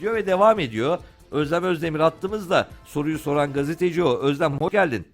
diyor ve devam ediyor. Özlem Özdemir attığımızda soruyu soran gazeteci o. Özlem hoş geldin.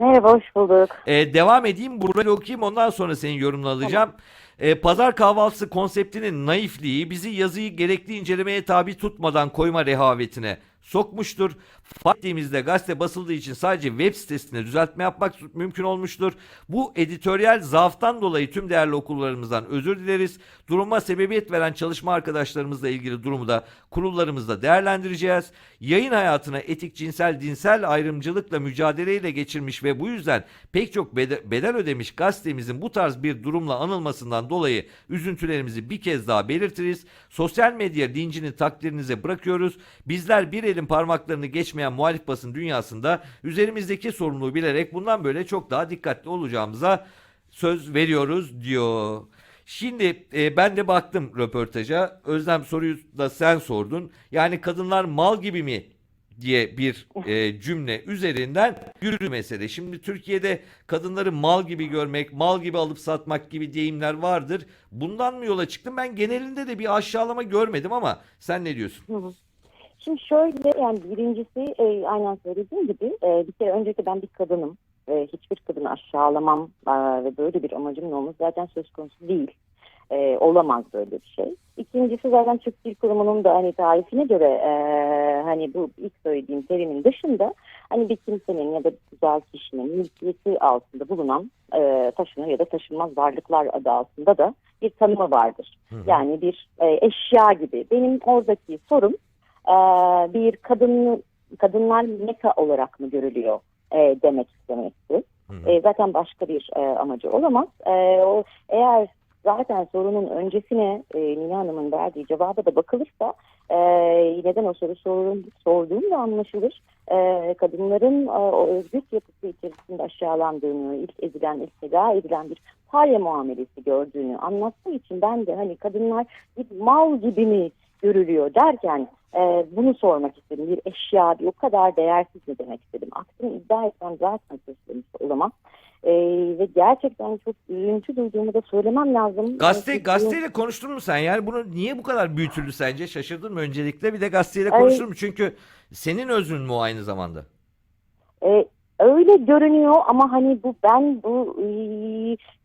Merhaba, hoş bulduk. Ee, devam edeyim burayı okuyayım ondan sonra senin yorumunu alacağım. Ee, pazar kahvaltısı konseptinin naifliği bizi yazıyı gerekli incelemeye tabi tutmadan koyma rehavetine sokmuştur. Fark ettiğimizde gazete basıldığı için sadece web sitesine düzeltme yapmak mümkün olmuştur. Bu editoryal zaaftan dolayı tüm değerli okullarımızdan özür dileriz. Duruma sebebiyet veren çalışma arkadaşlarımızla ilgili durumu da kurullarımızda değerlendireceğiz. Yayın hayatına etik, cinsel, dinsel ayrımcılıkla mücadeleyle geçirmiş ve bu yüzden pek çok bede- bedel ödemiş gazetemizin bu tarz bir durumla anılmasından dolayı üzüntülerimizi bir kez daha belirtiriz. Sosyal medya lincini takdirinize bırakıyoruz. Bizler bir elin parmaklarını geçmeyen muhalif basın dünyasında üzerimizdeki sorumluluğu bilerek bundan böyle çok daha dikkatli olacağımıza söz veriyoruz diyor. Şimdi e, ben de baktım röportaja. Özlem soruyu da sen sordun. Yani kadınlar mal gibi mi diye bir e, cümle üzerinden yürüdü mesele. Şimdi Türkiye'de kadınları mal gibi görmek, mal gibi alıp satmak gibi deyimler vardır. Bundan mı yola çıktım? Ben genelinde de bir aşağılama görmedim ama sen ne diyorsun? Hı hı. Şimdi şöyle yani birincisi e, aynen söylediğim gibi e, bir kere öncelikle ben bir kadınım. E, hiçbir kadını aşağılamam e, ve böyle bir amacımın olması zaten söz konusu değil. E, olamaz böyle bir şey. İkincisi zaten Türk Dil Kurumu'nun da hani tarifine göre e, hani bu ilk söylediğim terimin dışında hani bir kimsenin ya da güzel kişinin mülkiyeti altında bulunan e, taşınır ya da taşınmaz varlıklar adı altında da bir tanımı vardır. Hı hı. Yani bir e, eşya gibi. Benim oradaki sorum e, bir kadın kadınlar meka olarak mı görülüyor e, demek istemekti. Hı. E, zaten başka bir e, amacı olamaz. E, o eğer zaten sorunun öncesine e, Nina Hanım'ın verdiği cevaba da bakılırsa e, neden o soru sorun, sorduğum da anlaşılır. E, kadınların e, o örgüt yapısı içerisinde aşağılandığını, ilk ezilen, ilk feda edilen bir parya muamelesi gördüğünü anlattığı için ben de hani kadınlar bir mal gibi mi görülüyor derken e, bunu sormak istedim. Bir eşya, bir o kadar değersiz mi demek istedim. Aksini iddia etmem zaten konusu olamaz. E, ve gerçekten çok üzüntü duyduğumu da söylemem lazım. Gazete, E, gazeteyle konuştun mu sen? Yani bunu niye bu kadar büyütüldü sence? Şaşırdın mı öncelikle? Bir de gazeteyle konuştun mu? Çünkü senin özrün mü o aynı zamanda? E, öyle görünüyor ama hani bu ben bu e,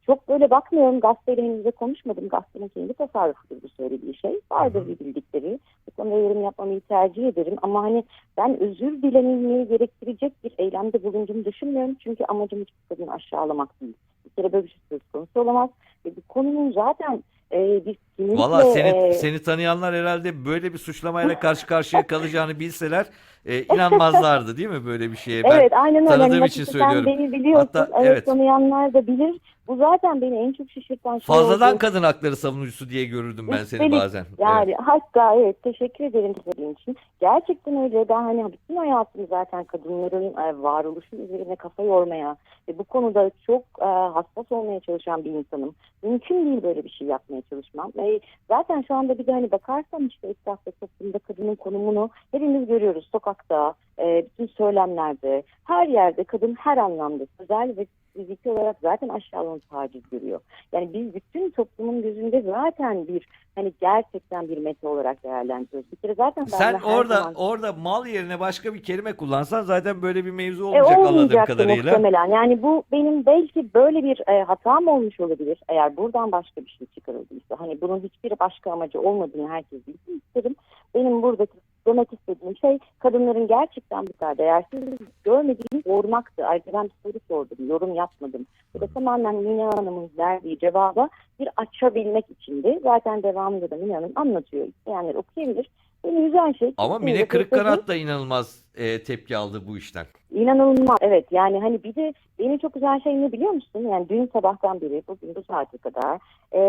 çok böyle bakmıyorum gazeteyle henüz de konuşmadım. Gazetenin kendi tasarrufudur bu söylediği şey. Vardır bir bildikleri. Bu konuda yorum yapmamayı tercih ederim ama hani ben özür dilenilmeyi gerektirecek bir eylemde bulunduğumu düşünmüyorum. Çünkü amacım hiçbir kadını aşağılamak değil. Bir kere böyle bir şey söz konusu olamaz. Ve bu konunun zaten e, bir. Valla seni, e, seni tanıyanlar herhalde böyle bir suçlamayla karşı karşıya kalacağını bilseler e, inanmazlardı değil mi böyle bir şeye? Ben evet aynen öyle. tanıdığım için söylüyorum. Beni biliyorsun. Hatta- evet, evet. tanıyanlar da bilir. Bu zaten beni en çok şaşırtan şey fazladan oldu. kadın hakları savunucusu diye görürdüm ben seni Üstelik bazen. Yani Evet. hatta evet teşekkür ederim söylediğin için. Gerçekten öyle. Ben hani bütün hayatımı zaten kadınların e, varoluşu üzerine kafa yormaya ve bu konuda çok e, hassas olmaya çalışan bir insanım. Mümkün değil böyle bir şey yapmaya çalışmam. E, zaten şu anda bir de hani bakarsam işte etrafta toplumda kadının konumunu hepimiz görüyoruz. Sokakta, e, bütün söylemlerde, her yerde kadın her anlamda sözel ve fiziki olarak zaten aşağılanıp taciz görüyor. Yani biz bütün toplumun gözünde zaten bir hani gerçekten bir meta olarak değerlendiriyoruz. Bir kere zaten Sen orada zaman- orada mal yerine başka bir kelime kullansan zaten böyle bir mevzu e, olmayacak anladığım olmayacaktı kadarıyla. muhtemelen. Yani bu benim belki böyle bir e, hatam olmuş olabilir. Eğer buradan başka bir şey çıkarıldıysa. Hani bunun hiçbir başka amacı olmadığını herkes bilsin isterim. Benim buradaki demek istediğim şey kadınların gerçekten bu kadar değersiz görmediğini sormaktı. Ayrıca ben bir soru sordum, yorum yapmadım. Bu da tamamen Nina Hanım'ın verdiği cevaba bir açabilmek içindi. Zaten devamında da Nina Hanım anlatıyor. İsteyenler okuyabilir. Beni üzen şey... Ama Mine Kırıkkanat da inanılmaz e, tepki aldı bu işten. İnanılmaz. Evet yani hani bir de beni çok üzen şey ne biliyor musun? Yani dün sabahtan beri bugün bu saate kadar e,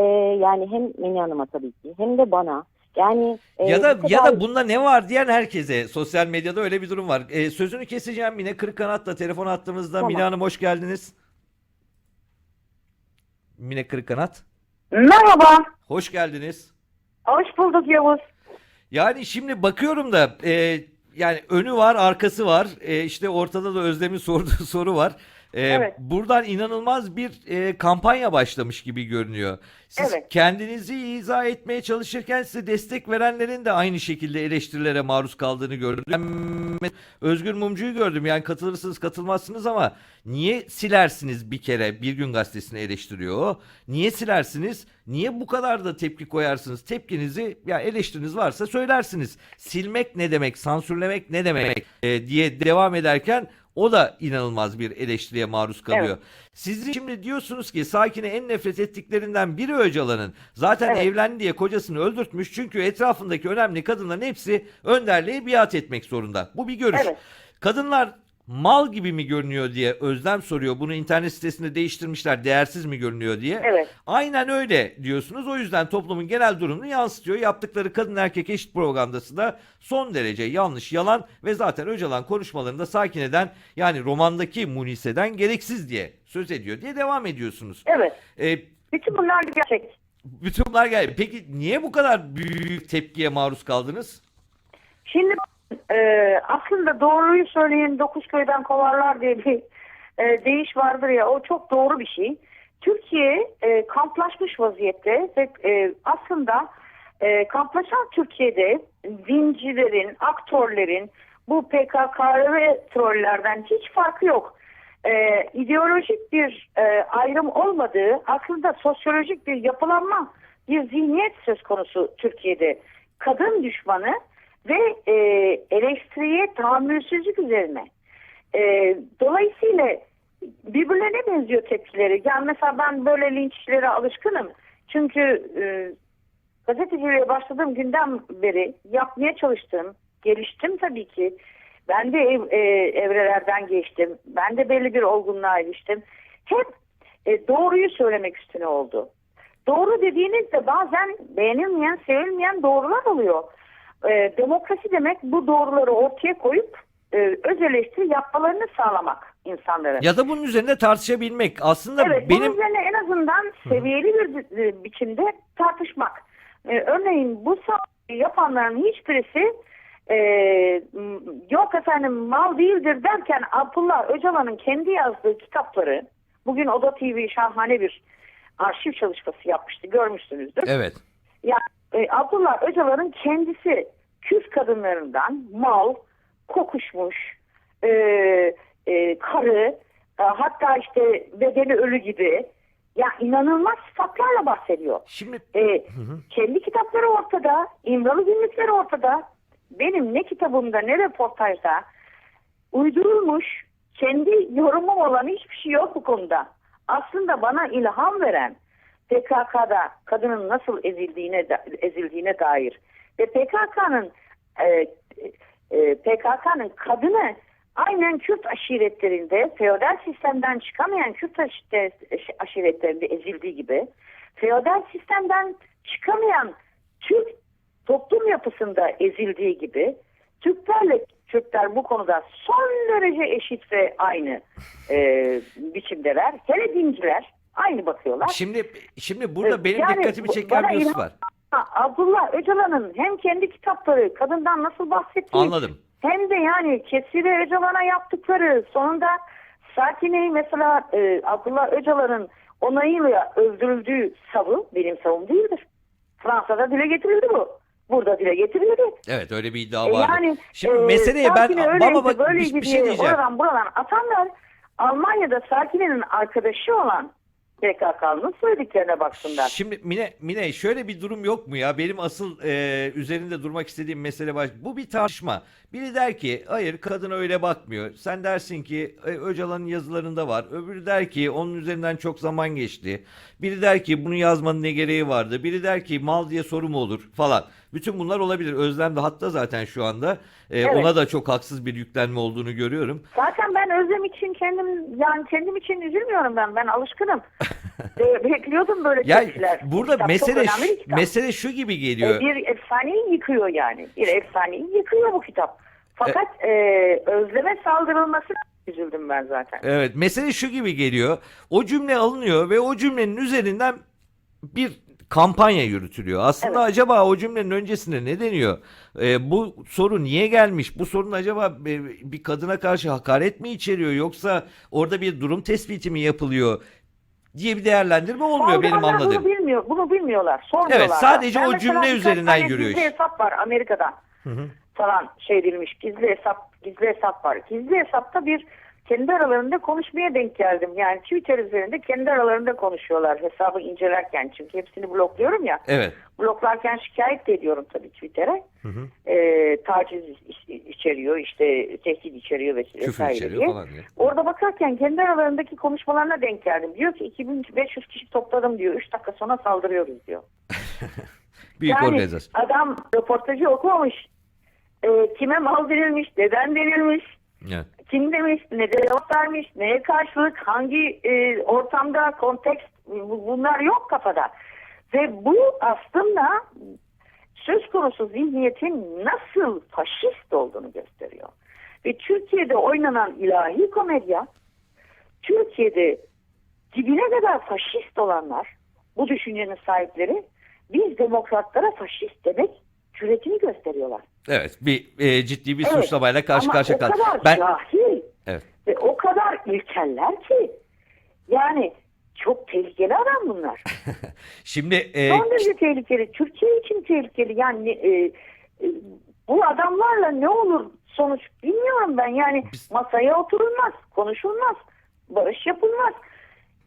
yani hem Mine Hanım'a tabii ki hem de bana yani e, Ya da bu ya kadar- da bunda ne var diyen herkese sosyal medyada öyle bir durum var. E, sözünü keseceğim Mine Kırıkkanat'la telefon attığımızda Tamam. Mine Hanım hoş geldiniz. Mine Kırıkkanat. Merhaba. Hoş geldiniz. Hoş bulduk Yavuz. Yani şimdi bakıyorum da e, yani önü var arkası var. E, işte ortada da Özlem'in sorduğu soru var. Ee, Evet. Buradan inanılmaz bir e, kampanya başlamış gibi görünüyor. Siz Evet. kendinizi izah etmeye çalışırken size destek verenlerin de aynı şekilde eleştirilere maruz kaldığını gördüm. Ben Özgür Mumcu'yu gördüm. Yani katılırsınız katılmazsınız ama niye silersiniz bir kere Bir Gün Gazetesi'ni eleştiriyor o? Niye silersiniz? Niye bu kadar da tepki koyarsınız? Tepkinizi ya eleştiriniz varsa söylersiniz. Silmek ne demek? Sansürlemek ne demek? e, diye devam ederken o da inanılmaz bir eleştiriye maruz kalıyor. Evet. Siz şimdi diyorsunuz ki Sakin'e en nefret ettiklerinden biri Öcalan'ın. Zaten Evet. evlendi diye kocasını öldürtmüş. Çünkü etrafındaki önemli kadınların hepsi önderliğe biat etmek zorunda. Bu bir görüş. Evet. Kadınlar mal gibi mi görünüyor diye Özlem soruyor. Bunu internet sitesinde değiştirmişler. Değersiz mi görünüyor diye. Evet. Aynen öyle diyorsunuz. O yüzden toplumun genel durumunu yansıtıyor. Yaptıkları kadın erkek eşit propagandası da son derece yanlış, yalan ve zaten Öcalan konuşmalarında Sakine'den yani romandaki Munise'den gereksiz diye söz ediyor diye devam ediyorsunuz. Evet. Ee, Bütün bunlar gerçek. bütün bunlar geldi. Peki niye bu kadar büyük tepkiye maruz kaldınız? Şimdi e, aslında doğruyu söyleyen dokuz köyden kovarlar diye bir e, deyiş vardır ya o çok doğru bir şey. Türkiye e, kamplaşmış vaziyette ve e, aslında e, kamplaşan Türkiye'de dincilerin, aktörlerin bu PKK ve trollerden hiç farkı yok. E, ideolojik bir e, ayrım olmadığı aslında sosyolojik bir yapılanma, bir zihniyet söz konusu Türkiye'de. Kadın düşmanı ve e, eleştiriye tahammülsüzlük üzerine. E, dolayısıyla birbirlerine benziyor tepkileri. Yani mesela ben böyle linçlere alışkınım. Çünkü e, gazeteciliğe başladığım günden beri yapmaya çalıştım. Geliştim tabii ki. Ben de ev, e, evrelerden geçtim. Ben de belli bir olgunluğa eriştim. Hep e, doğruyu söylemek üstüne oldu. Doğru dediğinizde bazen beğenilmeyen, sevilmeyen doğrular oluyor. E, demokrasi demek bu doğruları ortaya koyup e, öz eleştiri yapmalarını sağlamak insanların. Ya da bunun üzerinde tartışabilmek. Aslında Evet, benim bunun üzerine en azından seviyeli bir bi- e, biçimde tartışmak. Ee, örneğin bu yapanların hiçbirisi e, yok efendim mal değildir derken Abdullah Öcalan'ın kendi yazdığı kitapları bugün Oda TV şahane bir arşiv çalışması yapmıştı görmüşsünüzdür. evet. Ya e, Abdullah Öcalan'ın kendisi Kürt kadınlarından mal, kokuşmuş, e, e, karı, e, hatta işte bedeni ölü gibi ya inanılmaz sıfatlarla bahsediyor. Şimdi E, kendi kitapları ortada, İmralı günlükleri ortada. Benim ne kitabımda ne röportajda uydurulmuş kendi yorumum olan hiçbir şey yok bu konuda. Aslında bana ilham veren PKK'da kadının nasıl ezildiğine ezildiğine dair ve PKK'nın e, e, PKK'nın kadını aynen Kürt aşiretlerinde feodal sistemden çıkamayan Kürt aşire- aşiretlerinde ezildiği gibi feodal sistemden çıkamayan Türk toplum yapısında ezildiği gibi Türklerle Türkler bu konuda son derece eşit ve aynı e, biçimdeler. Hele dinciler aynı bakıyorlar. şimdi şimdi burada Ee, benim yani dikkatimi çeken bir husus var. Abdullah Öcalan'ın hem kendi kitapları kadından nasıl bahsettiği Anladım. hem de yani Kesire Öcalan'a yaptıkları sonunda Sakine'yi mesela e, Abdullah Öcalan'ın onayıyla öldürüldüğü savı benim savım değildir. Fransa'da dile getirildi bu. Burada dile getirildi. Evet öyle bir iddia E, vardı. yani Şimdi e, meseleye ben ama bak bir, bir şey diye diyeceğim. Oradan buradan atanlar Almanya'da Sakine'nin arkadaşı olan PKK'nın söylediklerine baksınlar. Şimdi Mine, Mine şöyle bir durum yok mu ya? Benim asıl e, üzerinde durmak istediğim mesele var. Bu bir tartışma. Biri der ki hayır kadın öyle bakmıyor. Sen dersin ki "E, Öcalan'ın yazılarında var. Öbürü der ki onun üzerinden çok zaman geçti. Biri der ki bunu yazmanın ne gereği vardı. Biri der ki mal diye soru mu olur falan. Bütün bunlar olabilir. Özlem de hatta zaten şu anda e, Evet. ona da çok haksız bir yüklenme olduğunu görüyorum. Zaten ben Özlem için kendim yani kendim için üzülmüyorum ben. Ben alışkınım. Ee, bekliyordum böyle Ya tepkiler. burada Kitap çok mesele önemli bir kitap. mesele şu gibi Ee, geliyor. bir efsaneyi yıkıyor yani. Bir efsaneyi yıkıyor bu kitap. Fakat e, Özlem'e saldırılması üzüldüm ben zaten. Evet, mesele şu gibi geliyor. O cümle alınıyor ve o cümlenin üzerinden bir kampanya yürütülüyor. Aslında Evet. acaba o cümlenin öncesinde ne deniyor? E, bu soru niye gelmiş? Bu sorun acaba e, bir kadına karşı hakaret mi içeriyor yoksa orada bir durum tespiti mi yapılıyor diye bir değerlendirme olmuyor benim Saldırganlar anladığım. Bunu, bilmiyor, bunu bilmiyorlar. Sormuyorlar. Evet, sadece o mesela cümle birkaç üzerinden tane yürüyor Gizli iş. hesap var Amerika'dan Hı hı. falan şey edilmiş. Gizli hesap, gizli hesap var. Gizli hesapta bir kendi aralarında konuşmaya denk geldim. Yani Twitter üzerinde kendi aralarında konuşuyorlar hesabı incelerken. Çünkü hepsini blokluyorum ya. Evet. Bloklarken şikayet de ediyorum tabii Twitter'e. Hı hı. Ee, taciz iç- içeriyor, işte tehdit içeriyor ves- Küfür vesaire içeriyor diye. falan diye. Orada bakarken kendi aralarındaki konuşmalarına denk geldim. Diyor ki 2500 kişi topladım diyor. 3 dakika sonra saldırıyoruz diyor. Büyük yani organizasyon. adam röportajı okumamış. Ee, kime mal denilmiş, neden denilmiş, Evet. Kim demiş, ne cevap vermiş, neye karşılık, hangi e, ortamda, kontekst bu- bunlar yok kafada. Ve bu aslında söz konusu zihniyetin nasıl faşist olduğunu gösteriyor. Ve Türkiye'de oynanan ilahi komedya, Türkiye'de dibine kadar faşist olanlar, bu düşüncenin sahipleri, biz demokratlara faşist demek cüretini gösteriyorlar. Evet, bir e, ciddi bir Evet, suçlamayla karşı karşıya kaldık. Ben cahil Evet. ve o kadar ilkeller ki yani çok tehlikeli adam bunlar. şimdi e, Son derece tehlikeli. Türkiye için tehlikeli. Yani e, e, bu adamlarla ne olur sonuç bilmiyorum ben. Yani Biz- masaya oturulmaz, konuşulmaz, barış yapılmaz.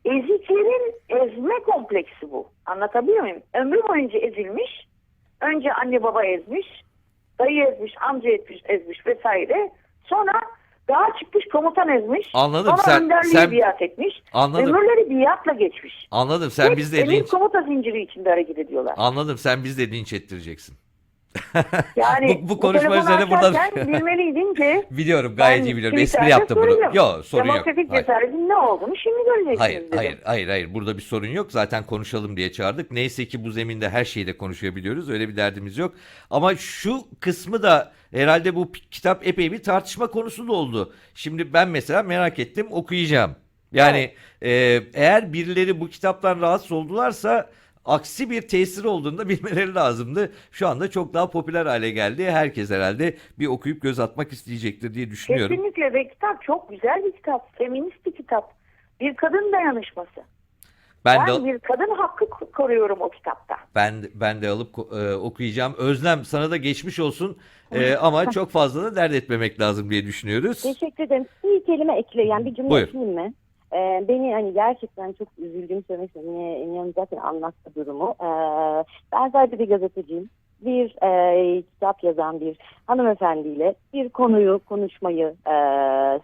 Eziklerin ezme kompleksi bu. Anlatabiliyor muyum? Ömrü boyunca ezilmiş. Önce anne baba ezmiş, dayı ezmiş, amca ezmiş, ezmiş vesaire. Sonra daha çıkmış komutan ezmiş. Anladım. Sonra Sen- önderliği sen- biat etmiş. anladım. Ömürleri biatla geçmiş. Anladım. Sen Hep bizde linç komuta zinciri içinde hareket ediyorlar. Anladım. Sen bizde linç ettireceksin. Yani Bu- bu konuşma üzerine buradan- bilmeliydin ki Biliyorum. Gayet iyi biliyorum. Espri yaptım bunu. Yok, sorun yok. Demokratik Hayır. cesaretin ne olduğunu şimdi göreceksiniz Hayır, dedim. hayır, hayır, hayır. Burada bir sorun yok. Zaten konuşalım diye çağırdık. Neyse ki bu zeminde her şeyi de konuşabiliyoruz. Öyle bir derdimiz yok. Ama şu kısmı da herhalde bu kitap epey bir tartışma konusu da oldu. Şimdi ben mesela merak ettim, okuyacağım. Yani e, eğer birileri bu kitaptan rahatsız oldularsa aksi bir tesir olduğunu da bilmeleri lazımdı. Şu anda çok daha popüler hale geldi. Herkes herhalde bir okuyup göz atmak isteyecektir diye düşünüyorum. Kesinlikle ve kitap çok güzel bir kitap. Feminist bir kitap. Bir kadın dayanışması. Ben Ben, de bir kadın hakkı ko- koruyorum o kitapta. Ben ben de alıp e, okuyacağım. Özlem sana da geçmiş olsun. E, ama çok fazla da dert etmemek lazım diye düşünüyoruz. Teşekkür ederim. Bir kelime ekle, yani bir cümle Buyur. mi? Ee, beni hani gerçekten çok üzüldüğümü söylemek istiyorum. Nihan zaten anlattı durumu. Ee, ben sadece bir gazeteciyim. Bir e, kitap yazan bir hanımefendiyle bir konuyu, konuşmayı e,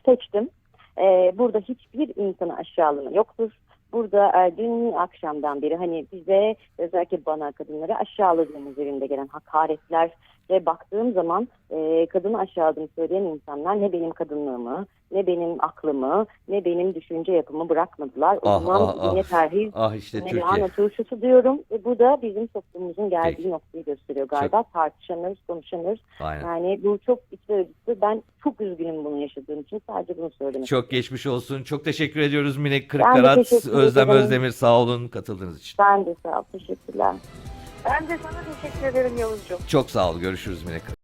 seçtim. E, burada hiçbir insanı aşağılama yoktur. Burada e, dün akşamdan beri hani bize özellikle bana kadınları aşağıladığım üzerinde gelen hakaretler ve baktığım zaman e, kadını aşağıladığını söyleyen insanlar ne benim kadınlığımı, ne benim aklımı, ne benim düşünce yapımı bırakmadılar. O Ah, zaman ah, ah. terhis Ah işte ne Türkiye. turşusu diyorum. Ve bu da bizim toplumumuzun geldiği Peki. noktayı gösteriyor galiba. Tartışamıyoruz, konuşamıyoruz. Aynen. Yani bu çok içler acısı. Ben çok üzgünüm bunu yaşadığım için. Sadece bunu söylemek Çok geçmiş olsun. Çok teşekkür ediyoruz de Kırıkkarat, Özlem ederim. Özdemir sağ olun katıldığınız için. Ben de sağ ol. Teşekkürler. Ben de sana teşekkür ederim Yavuzcuğum. Çok sağ ol. Görüşürüz Minik.